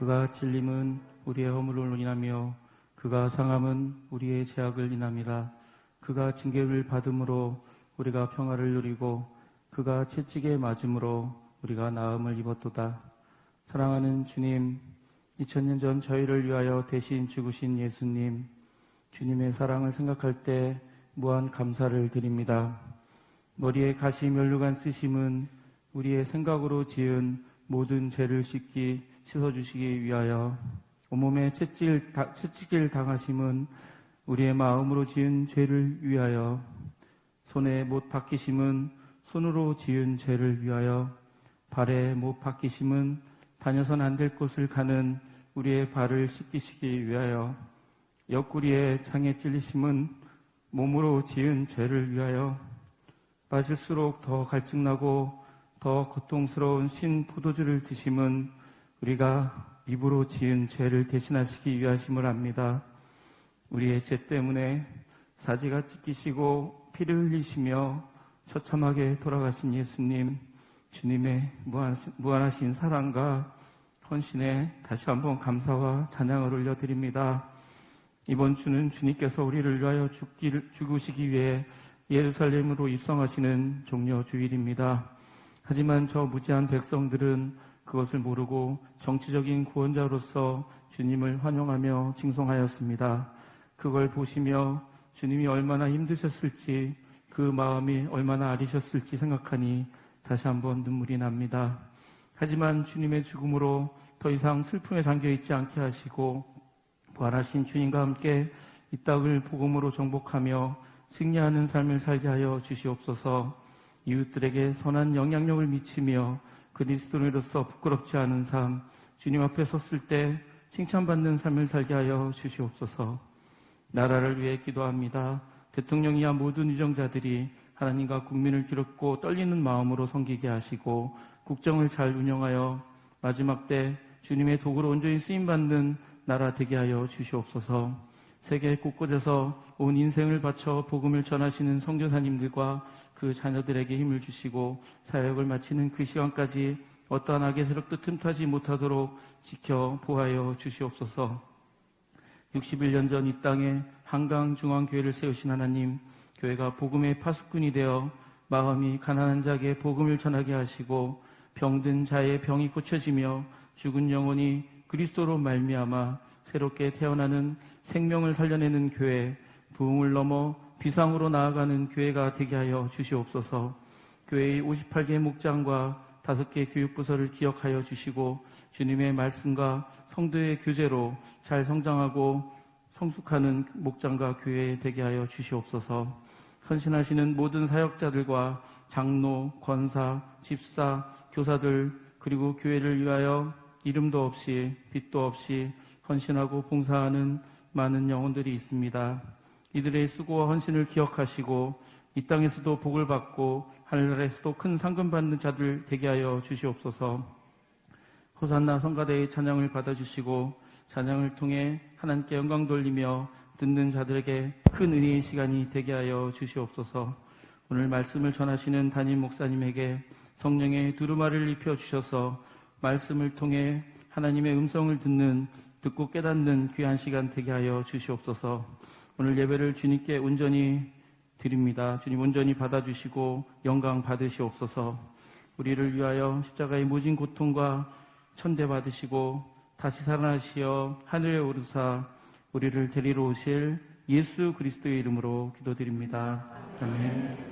그가 찔림은 우리의 허물을 인하며 그가 상함은 우리의 죄악을 인함이라 그가 징계를 받음으로 우리가 평화를 누리고 그가 채찍에 맞음으로 우리가 나음을 입었도다. 사랑하는 주님, 2000년 전 저희를 위하여 대신 죽으신 예수님, 주님의 사랑을 생각할 때 무한 감사를 드립니다. 머리에 가시 멸류관 쓰심은 우리의 생각으로 지은 모든 죄를 씻기 씻어주시기 위하여 온몸에 채찍, 채찍을 당하심은 우리의 마음으로 지은 죄를 위하여 손에 못 박히심은 손으로 지은 죄를 위하여 발에 못 박히심은 다녀선 안 될 곳을 가는 우리의 발을 씻기시기 위하여 옆구리에 창에 찔리심은 몸으로 지은 죄를 위하여 마실수록 더 갈증나고 더 고통스러운 신 포도주를 드심은 우리가 입으로 지은 죄를 대신하시기 위하심을 압니다. 우리의 죄 때문에 사지가 찢기시고 피를 흘리시며 처참하게 돌아가신 예수님, 주님의 무한, 무한하신 사랑과 헌신에 다시 한번 감사와 찬양을 올려드립니다. 이번 주는 주님께서 우리를 위하여 죽기를, 죽으시기 위해 예루살렘으로 입성하시는 종려 주일입니다. 하지만 저 무지한 백성들은 그것을 모르고 정치적인 구원자로서 주님을 환영하며 칭송하였습니다. 그걸 보시며 주님이 얼마나 힘드셨을지 그 마음이 얼마나 아리셨을지 생각하니 다시 한번 눈물이 납니다. 하지만 주님의 죽음으로 더 이상 슬픔에 잠겨 있지 않게 하시고 부활하신 주님과 함께 이 땅을 복음으로 정복하며 승리하는 삶을 살게 하여 주시옵소서 이웃들에게 선한 영향력을 미치며 그리스도인으로서 부끄럽지 않은 삶, 주님 앞에 섰을 때 칭찬받는 삶을 살게 하여 주시옵소서 나라를 위해 기도합니다. 대통령이야 모든 유정자들이 하나님과 국민을 기롭고 떨리는 마음으로 섬기게 하시고 국정을 잘 운영하여 마지막 때 주님의 도구로 온전히 쓰임받는 나라 되게 하여 주시옵소서 세계 곳곳에서 온 인생을 바쳐 복음을 전하시는 성교사님들과 그 자녀들에게 힘을 주시고 사역을 마치는 그 시간까지 어떠한 악의 세력도 틈타지 못하도록 지켜 보하여 주시옵소서. 61년 전 이 땅에 한강 중앙교회를 세우신 하나님, 교회가 복음의 파수꾼이 되어 마음이 가난한 자에게 복음을 전하게 하시고 병든 자의 병이 고쳐지며 죽은 영혼이 그리스도로 말미암아 새롭게 태어나는 생명을 살려내는 교회, 부흥을 넘어 비상으로 나아가는 교회가 되게 하여 주시옵소서. 교회의 58개 목장과 5개 교육부서를 기억하여 주시고 주님의 말씀과 성도의 교제로 잘 성장하고 성숙하는 목장과 교회 되게 하여 주시옵소서. 헌신하시는 모든 사역자들과 장로, 권사, 집사, 교사들 그리고 교회를 위하여 이름도 없이 빛도 없이 헌신하고 봉사하는 많은 영혼들이 있습니다. 이들의 수고와 헌신을 기억하시고 이 땅에서도 복을 받고 하늘나라에서도 큰 상금 받는 자들 되게 하여 주시옵소서. 호산나 성가대의 찬양을 받아주시고 찬양을 통해 하나님께 영광 돌리며 듣는 자들에게 큰 은혜의 시간이 되게 하여 주시옵소서. 오늘 말씀을 전하시는 담임 목사님에게 성령의 두루마를 입혀 주셔서 말씀을 통해 하나님의 음성을 듣는 듣고 깨닫는 귀한 시간 되게 하여 주시옵소서. 오늘 예배를 주님께 온전히 드립니다. 주님 온전히 받아주시고 영광 받으시옵소서. 우리를 위하여 십자가의 모진 고통과 천대 받으시고 다시 살아나시어 하늘에 오르사 우리를 데리러 오실 예수 그리스도의 이름으로 기도드립니다. 아멘.